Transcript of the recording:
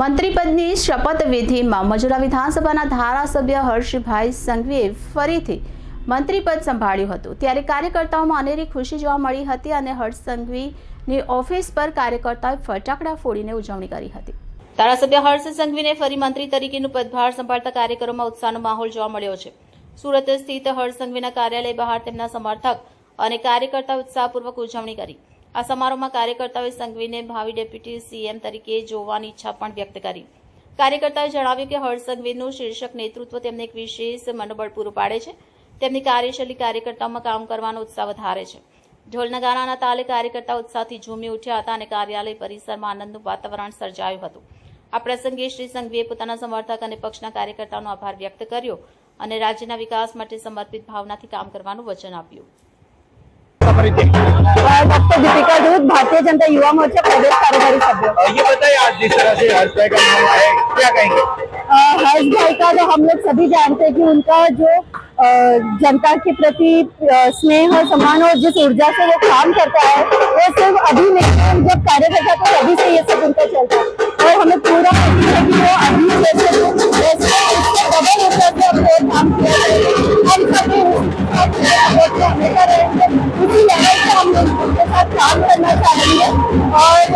મંત્રીપદની શપથવિધિમાં મજુરા વિધાનસભાના ધારાસભ્ય હર્ષભાઈ સંઘવીએ ફરીથી મંત્રીપદ સંભાળ્યું હતું. ત્યારે કાર્યકર્તાઓમાં અનેરી ખુશી જોવા મળી હતી અને હર્ષ સંઘવીની ઓફિસ પર કાર્યકર્તાઓએ ફટાકડા ફોડીને ઉજવણી કરી હતી. ધારાસભ્ય હર્ષ સંઘવીને ફરી મંત્રી તરીકેનું પદભાર સંભાળતા કાર્યકરોમાં ઉત્સાહનો માહોલ જોવા મળ્યો છે. સુરત સ્થિત હર્ષ સંઘવીના કાર્યાલય બહાર તેમના સમર્થક અને કાર્યકર્તા ઉત્સાહપૂર્વક ઉજવણી કરી. આ સમારોહમાં કાર્યકર્તાઓએ સંઘવીને ભાવિ ડેપ્યુટી સીએમ તરીકે જોવાની ઈચ્છા પણ વ્યક્ત કરી. કાર્યકર્તાઓએ જણાવ્યું કે હર્ષ સંઘવીનું શીર્ષક નેતૃત્વ તેમને એક વિશેષ મનોબળ પૂરું પાડે છે. તેમની કાર્યશૈલી કાર્યકર્તાઓમાં કામ કરવાનો ઉત્સાહ વધારે છે. ઢોલનગારાના તાલે કાર્યકર્તા ઉત્સાહથી ઝૂમી ઉઠ્યા હતા અને કાર્યાલય પરિસરમાં આનંદનું વાતાવરણ સર્જાયું હતું. આ પ્રસંગે શ્રી સંઘવીએ પોતાના સમર્થક અને પક્ષના કાર્યકર્તાઓનો આભાર વ્યક્ત કર્યો અને રાજ્યના વિકાસ માટે સમર્પિત ભાવનાથી કામ કરવાનું વચન આપ્યું. परिचय दूध भारतीय जनता युवा मोर्चा प्रदेश कार्यकारी सभ्य. ये बताइए आज जिस तरह से हर्ष भाई का नाम आया क्या कहेंगे? हर्ष भाई का तो हम लोग सभी जानते हैं कि उनका जो जनता के प्रति स्नेह और सम्मान और जिस ऊर्जा से वो काम करता है वो सिर्फ़ अभी नहीं जब कार्यकर्ता तो अभी से ये सब उनका चलता है। और हमें पूरा है कि वो अभी जैसे हम लोग के साथ काम करना चाहेंगे और